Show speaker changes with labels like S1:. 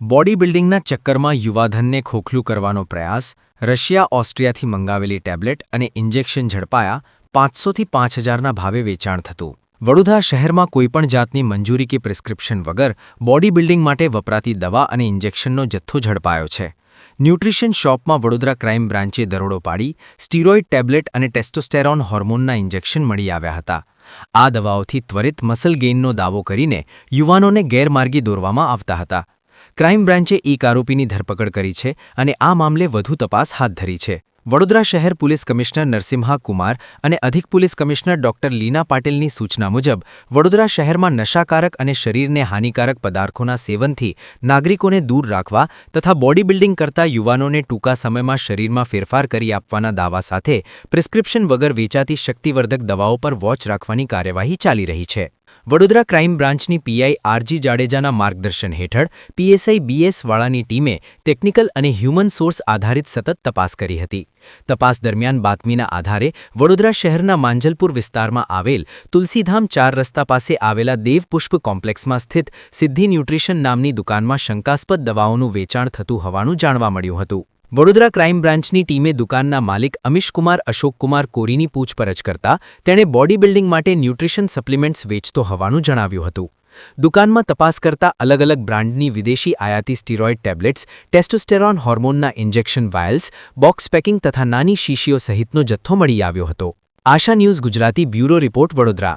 S1: Body બિલ્ડિંગના ચક્કરમાં યુવાધનને ખોખલું કરવાનો પ્રયાસ, રશિયા ઓસ્ટ્રિયાથી મંગાવેલી ટેબ્લેટ અને ઇન્જેક્શન ઝડપાયા પાંચસોથી પાંચ હજારના ભાવે વેચાણ થતું. વડોદરા શહેરમાં કોઈપણ જાતની મંજૂરી કે પ્રિસ્ક્રિપ્શન વગર બોડી બિલ્ડિંગ માટે વપરાતી દવા અને ઇન્જેક્શનનો જથ્થો ઝડપાયો છે. ન્યુટ્રિશન શોપમાં વડોદરા ક્રાઇમ બ્રાન્ચે દરોડો પાડી સ્ટીરોઇડ ટેબ્લેટ અને ટેસ્ટોસ્ટેરોન હોર્મોનના ઇન્જેક્શન મળી આવ્યા હતા. આ દવાઓથી ત્વરિત મસલ ગેઇનનો દાવો કરીને યુવાનોને ગેરમાર્ગી દોરવામાં આવતા હતા. ક્રાઇમ બ્રાન્ચે એક આરોપીની ધરપકડ કરી છે અને આ મામલે વધુ તપાસ હાથ ધરી છે. વડોદરા શહેર પોલીસ કમિશનર નરસિંહા કુમાર અને અધિક પોલીસ કમિશનર ડોક્ટર લીના પાટીલની સૂચના મુજબ, વડોદરા શહેરમાં નશાકારક અને શરીરને હાનિકારક પદાર્થોના સેવનથી નાગરિકોને દૂર રાખવા તથા બોડી બિલ્ડિંગ કરતા યુવાનોને ટૂંકા સમયમાં શરીરમાં ફેરફાર કરી આપવાના દાવા સાથે પ્રિસ્ક્રિપ્શન વગર વેચાતી શક્તિવર્ધક દવાઓ પર વોચ રાખવાની કાર્યવાહી ચાલી રહી છે. વડોદરા ક્રાઇમ બ્રાન્ચની પીઆઈ આરજી જાડેજાના માર્ગદર્શન હેઠળ પીએસઆઈ બીએસ વાળાની ટીમે ટેકનિકલ અને હ્યુમન સોર્સ આધારિત સતત તપાસ કરી હતી. તપાસ દરમિયાન બાતમીના આધારે વડોદરા શહેરના માંજલપુર વિસ્તારમાં આવેલ તુલસીધામ ચાર રસ્તા પાસે આવેલા દેવપુષ્પ કોમ્પ્લેક્સમાં સ્થિત સિદ્ધિ ન્યુટ્રિશન નામની દુકાનમાં શંકાસ્પદ દવાઓનું વેચાણ થતું હોવાનું જાણવા મળ્યું હતું. વડોદરા ક્રાઇમ બ્રાન્ચની ટીમે દુકાનના માલિક અમિશકુમાર અશોકકુમાર કોરીની પૂછપરછ કરતા તેણે બોડી બિલ્ડિંગ માટે ન્યુટ્રિશન સપ્લિમેન્ટ્સ વેચતો હોવાનું જણાવ્યું હતું. દુકાનમાં તપાસ કરતા અલગ અલગ બ્રાન્ડની વિદેશી આયાતી સ્ટીરોઇડ ટેબ્લેટ્સ, ટેસ્ટોસ્ટેરોન હોર્મોનના ઇન્જેક્શન વાયલ્સ, બોક્સ પેકિંગ તથા નાની શીશીઓ સહિતનો જથ્થો મળી આવ્યો હતો. આશા news Gujarati bureau report Vadodara.